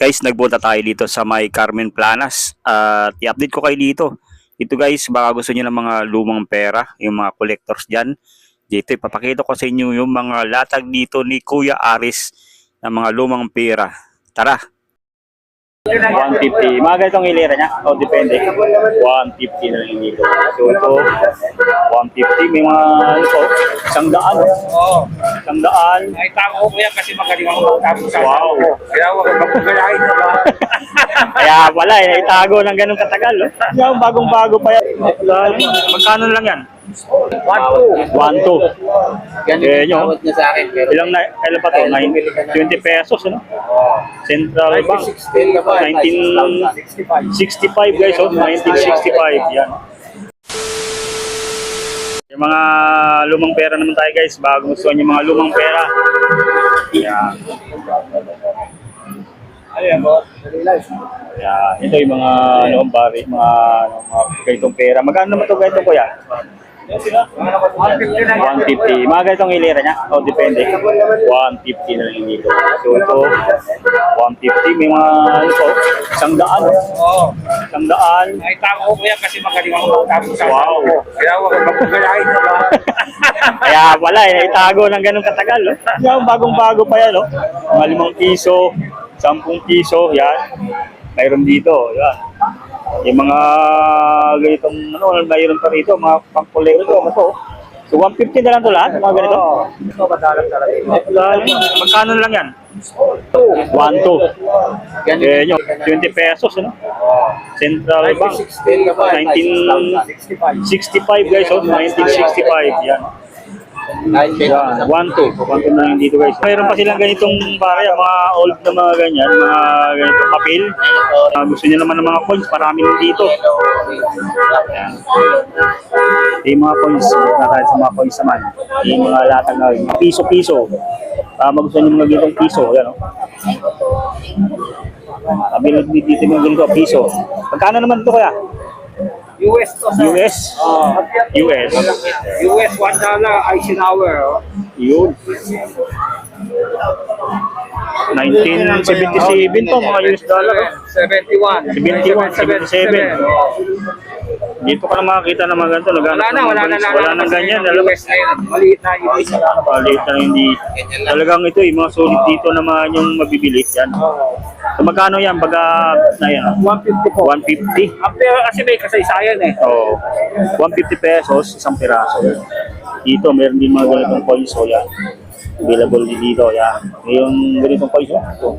Guys, nagpunta tayo dito sa may Carmen Planas at i-update ko kayo dito. Ito guys, baka gusto niyo ng mga lumang pera, yung mga collectors dyan. Dito, ipapakita ko sa inyo yung mga latag dito ni Kuya Aris ng mga lumang pera. Tara! 150. Mga ganitong hilera niya? O, depende. 150 na lang dito. So, ito, 150. May mga, ito, isang daan. Oo. Isang daan. Ay, tao ko yan kasi magaling ako magtapos sa Wow. ko. Kaya huwag kang magpagalain na ba? Kaya wala, eh, itago ng ganun katagal. Oh. Yung bagong-bago pa yan. Magkano lang yan? One, two. 1, 2. Ganun Eh, yung yun. tawad niya sa akin. Pero Ilang na, kailan pa to? Nine- 20 pesos, ano? Central Bank. 1960 ka ba? 1965 guys, oh. 1965. Yan. Mga lumang pera naman tayo guys. Bago gusto niyo mga lumang pera. Yan. Ayan mo. Yan. Ito yung mga ano, bari, mga, ano, mga ganitong pera. Magkano naman to ganito kuya? 150 na yan. 150. Mga ganitong hilera niya? O, depende. 150 na lang dito. So, ito, 150. May mga, ito, isang daan. Oo. Isang daan. Ay, tao ko yan kasi magaling ako magtapos sa Wow. ko. Kaya kang magpagalain na ba? Kaya wala, eh, itago ng ganun katagal. Oh. Yung bagong-bago pa yan. Oh. Mga limang piso, sampung piso, yan. Mayroon dito, yan. Yung mga ganitong, ano, mayroon pa rito, mga pang-collector, ano to. So, 150 na lang to lahat, mga ganito. Oo. Ito, madalang talaga. Lang, magkano lang yan? 1, 2. ganun Eh, yun, 20 pesos, ano? Central Bank. 1960 ka ba? 1965 guys, oh, 1965, yan. Yan, 1, 2. 1, 2 na lang dito guys. Mayroon pa silang ganitong pare, mga old na mga ganyan, mga ganitong papel. Uh, gusto niyo naman ng mga coins, marami din dito. Yan. Yung mga coins, na tayo sa mga coins naman. Yung mga latag na yun, piso-piso. Uh, magustuhan niyo mga ganitong piso, yan o. Available dito mga ganito, piso. Magkano naman ito kaya? US to, sir. US? Oo. US. US, one dollar, Eisenhower. oh. Yun. 1977 to, mga US dollar. oh. 71. 71, 77. Dito ka na makakita ng mga ganito. Wala na, wala na. Wala na ganyan. US na yun. Maliit na US na na hindi. Talagang ito, yung mga solid dito naman yung mabibili. Yan. So, magkano yan? Baga, na yan. ah? 150 po. 150. Ah, pero kasi may kasaysayan eh. Oo. 150 pesos, isang piraso. Dito, meron din mga ganitong coins. So, yan. Available dito. Yan. Yung ganitong coins. oh.